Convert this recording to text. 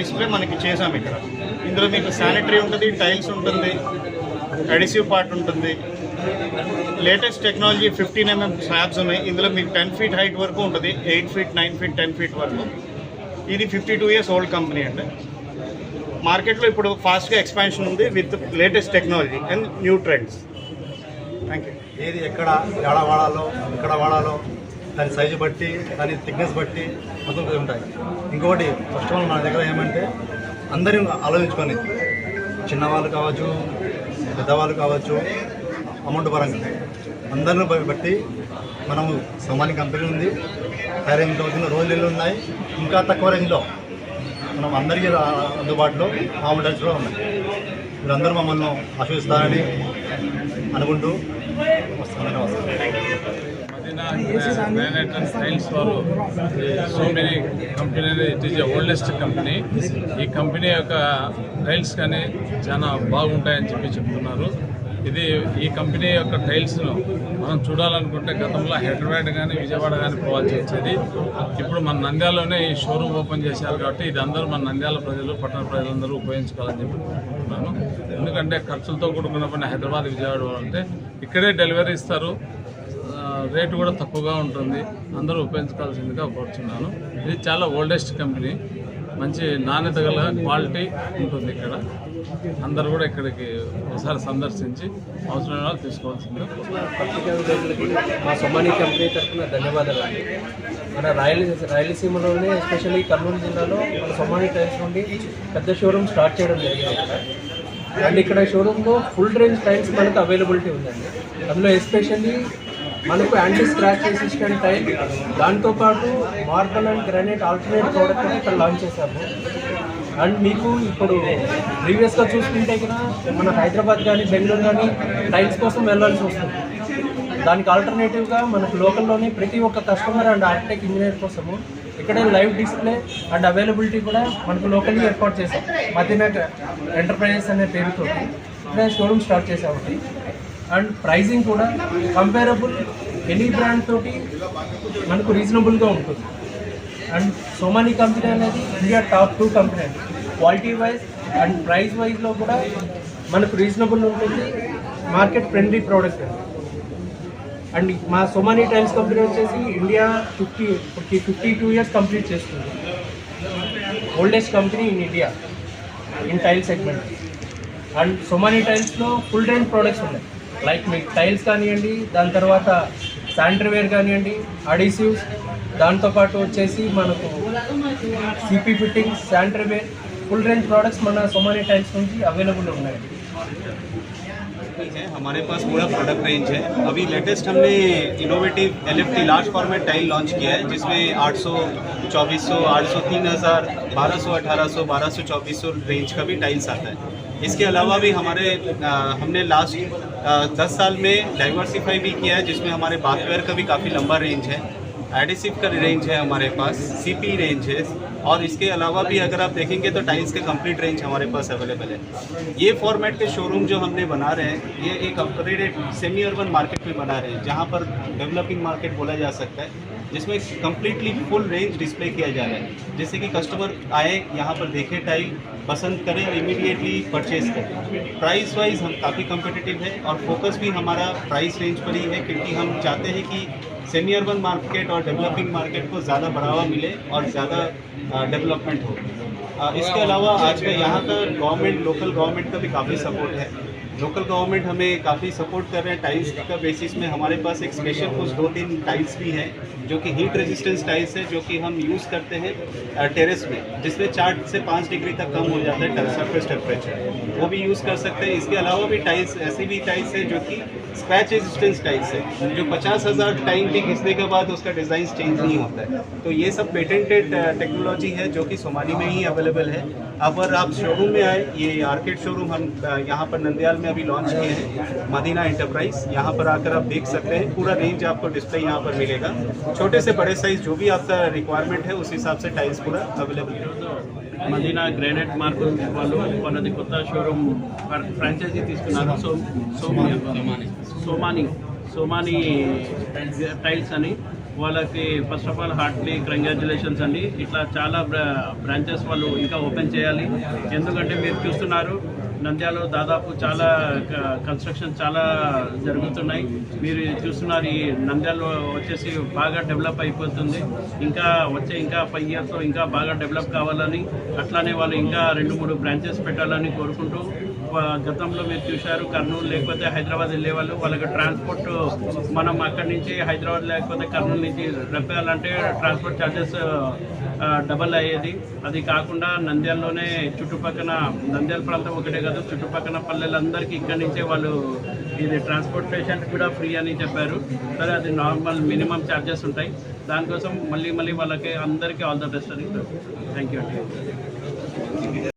Display మనకి చేసాం ఇక్కడ. ఇందులో మీకు శానిటరీ ఉంటుంది టైల్స్ ఉంటుంది అడిసివ్ పార్ట్ ఉంటుంది. Latest technology fifteen MM slabs ఉన్నాయి. ఇందులో మీకు టెన్ ఫీట్ హైట్ వరకు ఉంటుంది. Eight feet nine feet ten feet వరకు. ఇది fifty two years old company అండి. మార్కెట్లో ఇప్పుడు ఫాస్ట్గా ఎక్స్పాన్షన్ ఉంది with latest technology and new trends thank you ఏది ఎక్కడ ఎక్కడ వాడాలో ఎక్కడ వాడాలో? దాని సైజు బట్టి దాని థిక్నెస్ బట్టి మొత్తం ఉంటాయి. ఇంకొకటి ఫస్ట్ ఆఫ్ ఆల్ మన దగ్గర ఏమంటే అందరూ ఆలోచించుకొని చిన్నవాళ్ళు కావచ్చు పెద్దవాళ్ళు కావచ్చు అమౌంట్ పరంగా అందరిని బట్టి మనము సోమాని కంపెనీ ఉంది. హై అవుతున్న రోజులు ఉన్నాయి. ఇంకా తక్కువ రేంజ్లో మనం అందరికీ అందుబాటులో మామూలు కూడా ఉన్నాయి. మీరందరూ మమ్మల్ని ఆశీర్వదిస్తారని అనుకుంటూ Medina Granite and వారు so many company it is oldest company ఈ కంపెనీ యొక్క టైల్స్ కానీ చాలా బాగుంటాయని చెప్పి చెప్తున్నారు. ఇది ఈ కంపెనీ యొక్క టైల్స్ను మనం చూడాలనుకుంటే గతంలో హైదరాబాద్ కానీ విజయవాడ కానీ పోవాల్సి వచ్చేది. ఇప్పుడు మన నంద్యాలలోనే ఈ షోరూమ్ ఓపెన్ చేశారు కాబట్టి ఇది అందరూ మన నంద్యాల ప్రజలు పట్టణ ప్రజలందరూ ఉపయోగించుకోవాలని చెప్పి ఎందుకంటే ఖర్చులతో కూడుకున్న పని హైదరాబాద్ విజయవాడ అంటే ఇక్కడే డెలివరీ ఇస్తారు. రేటు కూడా తక్కువగా ఉంటుంది. అందరూ ఉపయోగించుకోవాల్సిందిగా కోరుచున్నాను. ఇది చాలా ఓల్డెస్ట్ కంపెనీ మంచి నాణ్యత గల క్వాలిటీ ఉంటుంది ఇక్కడ. అందరూ కూడా ఇక్కడికి ఒకసారి సందర్శించి అవసరమైన వాళ్ళు తీసుకోవాల్సిందిగా మా సొమాని కంపెనీ తరఫున ధన్యవాదాలు అండి. మన రాయల రాయలసీమలోనే ఎస్పెషల్లీ కర్నూలు జిల్లాలో మన సొమాని టైల్స్ నుండి పెద్ద షోరూమ్ స్టార్ట్ చేయడం జరిగింది అండ్ ఇక్కడ షోరూంలో ఫుల్ రేంజ్ టైల్స్ మనకు అవైలబిలిటీ ఉందండి. అందులో ఎస్పెషల్లీ మనకు యాంటీ స్క్రాచ్ రెసిస్టెంట్ టైల్ దాంతోపాటు marble and granite alternate product ఇక్కడ లాంచ్ చేశాము. అండ్ మీకు ఇప్పుడు ప్రీవియస్గా చూసుకుంటే కదా మన హైదరాబాద్ కానీ బెంగళూరు కానీ టైల్స్ కోసం వెళ్ళాల్సి వస్తుంది. దానికి ఆల్టర్నేటివ్గా మనకు లోకల్లోనే ప్రతి ఒక్క కస్టమర్ అండ్ ఆర్కిటెక్ట్ ఇంజనీర్ కోసము ఇక్కడే లైవ్ డిస్ప్లే అండ్ అవైలబిలిటీ కూడా మనకు లోకల్లీ ఏర్పాటు చేశాం. మదీనా ఎంటర్ప్రైజెస్ అనే పేరుతో ఇక్కడే షోరూమ్ స్టార్ట్ చేసామండి అండ్ ప్రైజింగ్ కూడా కంపేరబుల్ ఎనీ బ్రాండ్ తోటి మనకు రీజనబుల్గా ఉంటుంది. అండ్ సోమాని కంపెనీ అనేది ఇండియా టాప్ టూ కంపెనీ అండి. క్వాలిటీ వైజ్ అండ్ ప్రైస్ వైజ్లో కూడా మనకు రీజనబుల్ ఉంటుంది. మార్కెట్ ఫ్రెండ్లీ ప్రోడక్ట్ అండి. అండ్ మా సోమాని టైమ్స్ కంపెనీ వచ్చేసి India fifty fifty fifty two years complete చేస్తుంది. Oldest company in India in tile segment. And Somani టైల్స్లో full range products ఉన్నాయి. లైక్ మీకు టైల్స్ కానివ్వండి దాని తర్వాత శానిటరీ వేర్ కానివ్వండి అడిసివ్స్ దాంతోపాటు వచ్చేసి మనకు CP fittings sanitary ware full range products మన సోమాని టైల్స్ నుంచి అవైలబుల్ ఉన్నాయి है हमारे पास पूरा प्रोडक्ट रेंज है अभी लेटेस्ट हमने innovative L F T large format tile launch किया है जिसमें 800, 2400, 800, 3000, 1200, 1800, 1200, 2400 रेंज का भी टाइल्स आता है इसके अलावा भी हमारे अ, हमने लास्ट दस साल में डाइवर्सिफाई भी किया है जिसमें हमारे बाथवेयर का भी काफ़ी लंबा रेंज है। एडिसिव का रेंज है हमारे पास सीपी रेंज है और इसके अलावा भी अगर आप देखेंगे तो टाइल्स के कंप्लीट रेंज हमारे पास अवेलेबल है। ये फॉर्मेट के शोरूम जो हमने बना रहे हैं ये एक अपग्रेडेड सेमी अर्बन मार्केट में बना रहे हैं जहाँ पर डेवलपिंग मार्केट बोला जा सकता है। जिसमें कम्प्लीटली फुल रेंज डिस्प्ले किया जा रहा है। जिससे कि कस्टमर आए, यहाँ पर देखे टाइल पसंद करें और इमीडिएटली परचेज करें। प्राइस वाइज हम काफ़ी कम्पिटिटिव है और फोकस भी हमारा प्राइस रेंज पर ही है, क्योंकि हम चाहते हैं कि सेमी अर्बन मार्केट और डेवलपिंग मार्केट को ज़्यादा बढ़ावा मिले और ज़्यादा डेवलपमेंट हो। इसके अलावा आज का यहाँ का गवर्नमेंट लोकल गवर्नमेंट का भी काफ़ी सपोर्ट है। लोकल गवर्नमेंट हमें काफ़ी सपोर्ट कर रहे हैं टाइल्स का बेसिस में। हमारे पास एक स्पेशल कुछ दो तीन टाइल्स भी हैं, जो कि हीट रेजिस्टेंस टाइल्स है, जो कि हम यूज़ करते हैं टेरेस में, जिसमें चार से पाँच डिग्री तक कम हो जाता है सरफेस टेम्परेचर वो भी यूज़ कर सकते हैं। इसके अलावा भी टाइल्स, ऐसी भी टाइल्स हैं, जो कि स्क्रैच रेजिस्टेंस टाइल्स है जो पचास हज़ार टाइम भी घिसने के बाद उसका डिज़ाइन चेंज नहीं होता है तो ये सब पेटेंटेड टेक्नोलॉजी है जो कि सोमानी में ही अवेलेबल है अगर आप शोरूम में आए ये आर्केड शोरूम हम अ, यहाँ पर नंदयाल में अभी लॉन्च किए हैं मदीना एंटरप्राइज यहाँ पर आकर आप देख सकते हैं पूरा रेंज आपको डिस्प्ले यहाँ पर मिलेगा छोटे से बड़े साइज जो भी आपका रिक्वायरमेंट है उस हिसाब से टाइल्स पूरा अवेलेबल है మదీనా గ్రానైట్ మార్బుల్ వాళ్ళు వాళ్ళది కొత్త షోరూమ్ ఫ్రాంచైజీ తీసుకున్నారు so Somani Somani Somani tiles అని. వాళ్ళకి first of all heartly congratulations అండి. ఇట్లా చాలా బ్రాంచెస్ వాళ్ళు ఇంకా ఓపెన్ చేయాలి. ఎందుకంటే మీరు చూస్తున్నారు నంద్యాలలో దాదాపు చాలా కన్స్ట్రక్షన్ చాలా జరుగుతున్నాయి. మీరు చూస్తున్నారు ఈ నంద్యాలలో వచ్చేసి బాగా డెవలప్ అయిపోతుంది. ఇంకా వచ్చే ఇంకా ఫైవ్ ఇయర్స్లో ఇంకా బాగా డెవలప్ కావాలని అట్లానే వాళ్ళు ఇంకా రెండు మూడు బ్రాంచెస్ పెట్టాలని కోరుకుంటూ గతంలో మీరు చూశారు కర్నూలు లేకపోతే హైదరాబాద్ వెళ్ళేవాళ్ళు వాళ్ళకి ట్రాన్స్పోర్ట్ మనం అక్కడి నుంచి హైదరాబాద్ లేకపోతే కర్నూలు నుంచి రప్పాలంటే ట్రాన్స్పోర్ట్ ఛార్జెస్ డబల్ అయ్యేది. అది కాకుండా నంద్యాలలోనే చుట్టుపక్కన నంద్యాల ప్రాంతం ఒకటే కాదు చుట్టుపక్కన పల్లెలందరికీ ఇక్కడి నుంచే వాళ్ళు ఇది ట్రాన్స్పోర్టేషన్ కూడా ఫ్రీ అని చెప్పారు. సరే అది నార్మల్ మినిమం ఛార్జెస్ ఉంటాయి. దానికోసం మళ్ళీ మళ్ళీ వాళ్ళకి అందరికీ ఆల్ ద బెస్ట్ అని థ్యాంక్ యూ అండి.